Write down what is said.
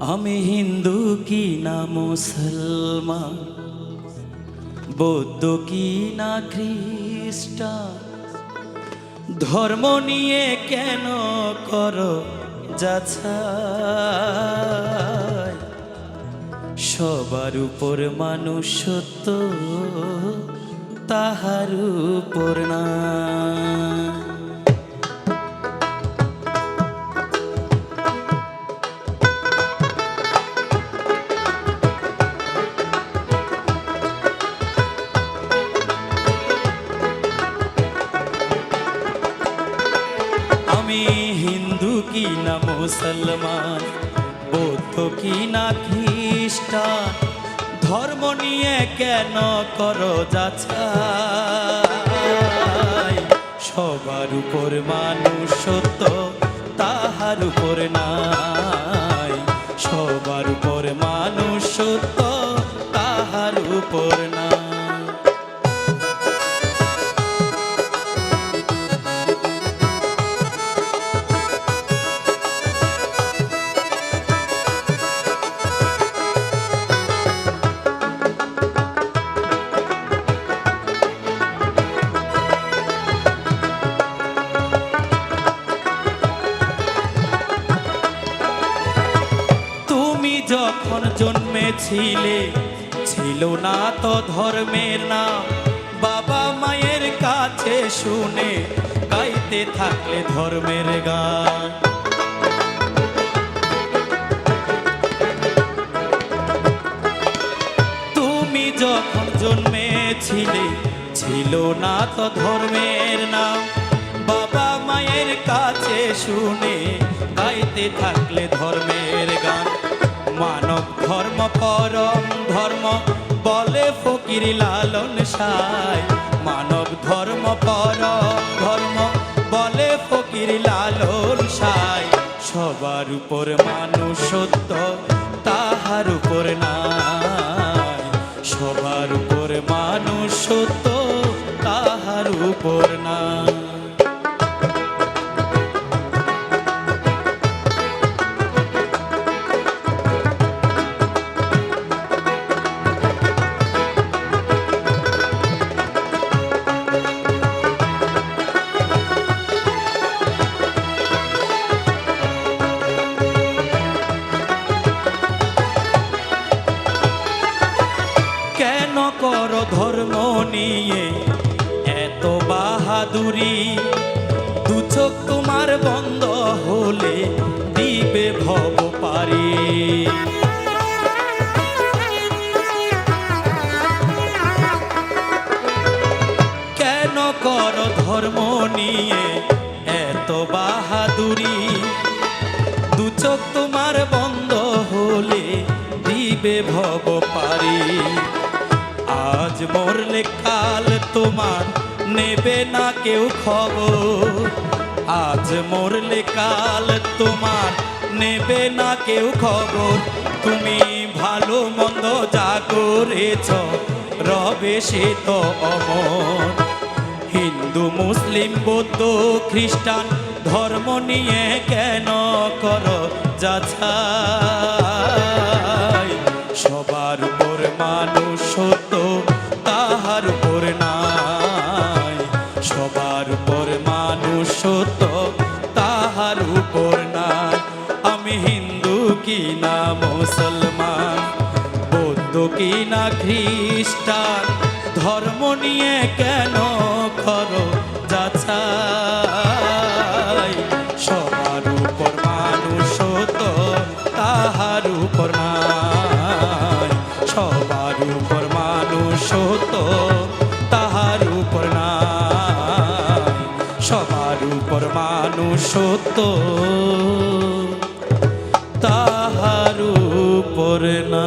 আমি হিন্দু কি না মুসলমান? বৌদ্ধ কি না খ্রিস্টান? ধর্ম নিয়ে কেন করো যাছা সবার উপর মানুষ সত্য তাহার উপর না। মুসলমান, বৌদ্ধ কি না খ্রিস্টান? ধর্ম নিয়ে কেন কর যাচ্ছা সবার উপর মানুষ সত্য তাহার উপর নাই। সবার উপর মানুষ সত্য যখন জন্মেছিলে, ছিল না তো ধর্মের নাম। বাবা মায়ের কাছে শুনে গাইতে থাকলে ধর্মের গান। তুমি যখন জন্মেছিলে, ছিল না তো ধর্মের নাম। বাবা মায়ের কাছে শুনে গাইতে থাকলে ধর্মের গান। ধর্ম পরম ধর্ম বলে ফকির লালন সাই মানব ধর্ম পরম ধর্ম বলে ফকির লালন সাই সবার উপর মানুষ সত্য তাহার উপর নাই। সবার উপর মানুষ সত্য তাহার উপর না কেন কর ধর্ম নিয়ে। এত বাহাদুরি, দু চোখ তোমার বন্ধ হলে দিবে ভব পারি। কেন কর ধর্ম নিয়ে এত বাহাদুরি? দু চোখ তোমার বন্ধ হলে দিবে ভব পারি। আজ মরলে কাল তোমার নেবে না কেউ খবর। আজ মরলে কাল তোমার নেবে না কেউ খবর। তুমি ভালো মন্দ যা করেছ, রবে সে তো অমর। হিন্দু, মুসলিম, বৌদ্ধ, খ্রিস্টান, ধর্ম নিয়ে কেন কর যাছাই সবার উপর মানুষ সত্য তাহার উপর নাই। সবার উপর মানুষ সত্য তাহার উপর নাই। আমি হিন্দু কি না মুসলমান? বৌদ্ধ কি না খ্রিস্টান? ধর্ম নিয়ে কেন সবার উপর মানুষ তো তাহার উপর না।